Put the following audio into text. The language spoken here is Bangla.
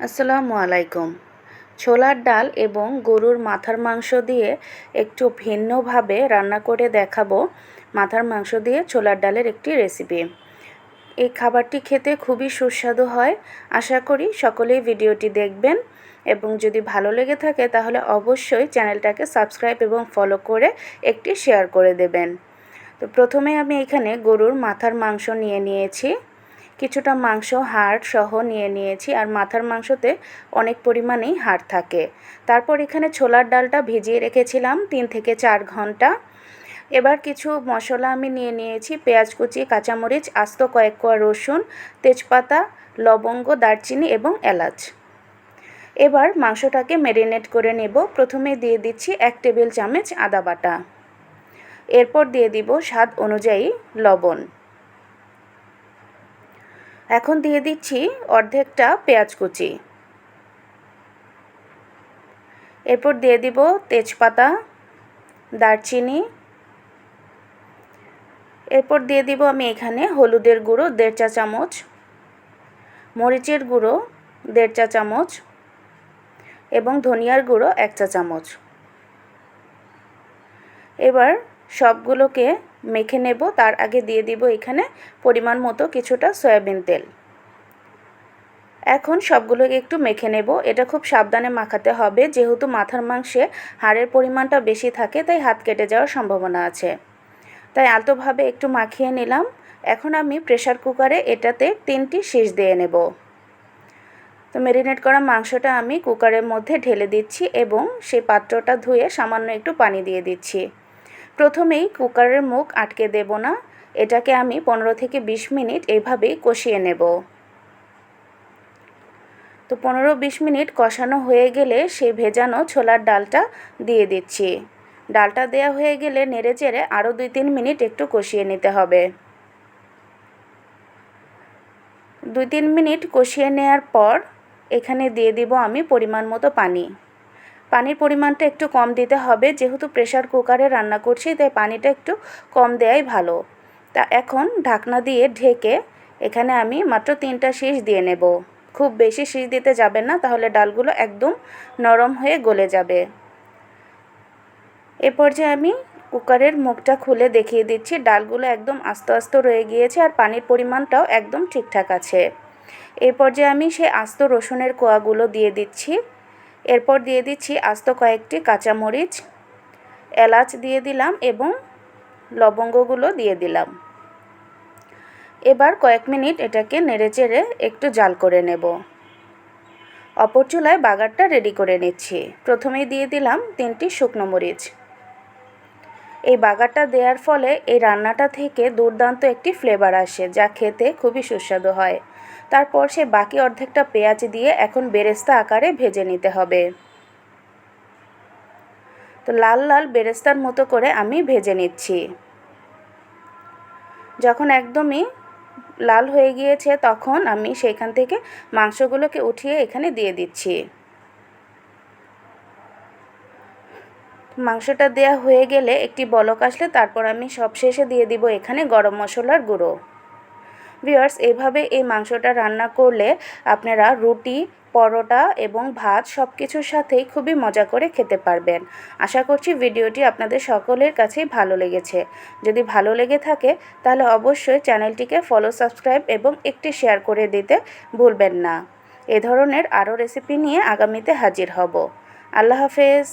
আসসালামু আলাইকুম। ছোলার ডাল এবং গরুর মাথার মাংস দিয়ে একটু ভিন্নভাবে রান্না করে দেখাবো মাথার মাংস দিয়ে ছোলার ডালের একটি রেসিপি এই খাবারটি খেতে খুবই সুস্বাদু হয়। আশা করি সকলেই ভিডিওটি দেখবেন এবং যদি ভালো লেগে থাকে তাহলে অবশ্যই চ্যানেলটাকে সাবস্ক্রাইব এবং ফলো করে একটি শেয়ার করে দেবেন। তো প্রথমে আমি এখানে গরুর মাথার মাংস নিয়ে নিয়েছি। কিছুটা মাংস, হাড় সহ নিয়ে নিয়েছি আর মাথার মাংসতে অনেক পরিমাণেই হাড় থাকে। তারপর এখানে ছোলার ডালটা ভিজিয়ে রেখেছিলাম তিন থেকে চার ঘণ্টা। এবার কিছু মশলা আমি নিয়ে নিয়েছি, পেঁয়াজ কুচি, কাঁচামরিচ, আস্ত কয়েক কোয়া রসুন, তেজপাতা, লবঙ্গ, দারচিনি এবং এলাচ। এবার মাংসটাকে ম্যারিনেট করে নেব। প্রথমে দিয়ে দিচ্ছি এক টেবিল চামচ আদা বাটা। এরপর দিয়ে দিব স্বাদ অনুযায়ী লবণ। এখন দিয়ে দিচ্ছি অর্ধেকটা পেঁয়াজ কুচি। এরপর দিয়ে দিব তেজপাতা, দারচিনি। এরপর দিয়ে দিব আমি এখানে হলুদের গুঁড়ো, দেড় চা চামচ। মরিচের গুঁড়ো, দেড় চা চামচ। এবং ধনিয়ার গুঁড়ো, এক চা চামচ। এবার সবগুলোকে মেখে নেব। তার আগে দিয়ে দিব এখানে পরিমাণ মতো কিছুটা সয়াবিন তেল। এখন সবগুলোকে একটু মেখে নেব। এটা খুব সাবধানে মাখাতে হবে। যেহেতু মাথার মাংসে হাড়ের পরিমাণটা বেশি থাকে, তাই হাত কেটে যাওয়ার সম্ভাবনা আছে। তাই আলতোভাবে একটু মাখিয়ে নিলাম। এখন আমি প্রেশার কুকারে এটাতে তিনটি শীষ দিয়ে নেব। তো ম্যারিনেট করা মাংসটা আমি কুকারের মধ্যে ঢেলে দিচ্ছি এবং সেই পাত্রটা ধুয়ে সামান্য একটু পানি দিয়ে দিচ্ছি। প্রথমেই কুকারের মুখ আটকে দেব না, এটাকে আমি পনেরো থেকে বিশ মিনিট এইভাবেই কষিয়ে নেব। তো পনেরো বিশ মিনিট কষানো হয়ে গেলে সেই ভেজানো ছোলার ডালটা দিয়ে দিচ্ছি। ডালটা দেওয়া হয়ে গেলে নেড়ে চেড়ে আরও দুই তিন মিনিট একটু কষিয়ে নিতে হবে। দুই তিন মিনিট কষিয়ে নেওয়ার পর এখানে দিয়ে দিব আমি পরিমাণ মতো পানি। পানির পরিমাণটা একটু কম দিতে হবে। যেহেতু প্রেশার কুকারে রান্না করছি, তাই পানিটা একটু কম দেওয়াই ভালো। তা এখন ঢাকনা দিয়ে ঢেকে এখানে আমি মাত্র তিনটা শীষ দিয়ে নেব। খুব বেশি শীষ দিতে যাবেন না, তাহলে ডালগুলো একদম নরম হয়ে গলে যাবে। এ পর্যায়ে আমি কুকারের মুখটা খুলে দেখিয়ে দিচ্ছি। ডালগুলো একদম আস্তে আস্তে রয়ে গিয়েছে আর পানির পরিমাণটাও একদম ঠিকঠাক আছে। এই পর্যায়ে আমি সেই আস্ত রসুনের কোয়াগুলো দিয়ে দিচ্ছি। এরপর দিয়ে দিচ্ছি আস্ত কয়েকটি কাঁচামরিচ, এলাচ দিয়ে দিলাম এবং লবঙ্গগুলো দিয়ে দিলাম। এবার কয়েক মিনিট এটাকে নেড়ে চেড়ে একটু জাল করে নেব। অপর চুলায় বাগারটা রেডি করে নিচ্ছি। প্রথমেই দিয়ে দিলাম তিনটি শুকনো মরিচ। এই বাগারটা দেওয়ার ফলে এই রান্নাটা থেকে দুর্দান্ত একটি ফ্লেভার আসে, যা খেতে খুবই সুস্বাদু হয়। তারপর সে বাকি অর্ধেকটা পেঁয়াজ দিয়ে এখন বেরেস্তা আকারে ভেজে নিতে হবে। তো লাল লাল বেরেস্তার মতো করে আমি ভেজে নিচ্ছি। যখন একদমই লাল হয়ে গিয়েছে, তখন আমি সেখান থেকে মাংসগুলোকে উঠিয়ে এখানে দিয়ে দিচ্ছি। মাংসটা দেয়া হয়ে গেলে একটি বলক আসলে তারপর আমি সবশেষে দিয়ে দিব এখানে গরম মশলার গুঁড়ো। ভিওয়ার্স এভাবে এই মাংসটা রান্না করলে আপনারা রুটি, পরোটা এবং ভাত সব কিছুর সাথেই খুবই মজা করে খেতে পারবেন। আশা করছি ভিডিওটি আপনাদের সকলের কাছেই ভালো লেগেছে। যদি ভালো লেগে থাকে, তাহলে অবশ্যই চ্যানেলটিকে ফলো সাবস্ক্রাইব এবং একটি শেয়ার করে দিতে ভুলবেন না। এ ধরনের আরও রেসিপি নিয়ে আগামীতে হাজির হব। আল্লাহ হাফেজ।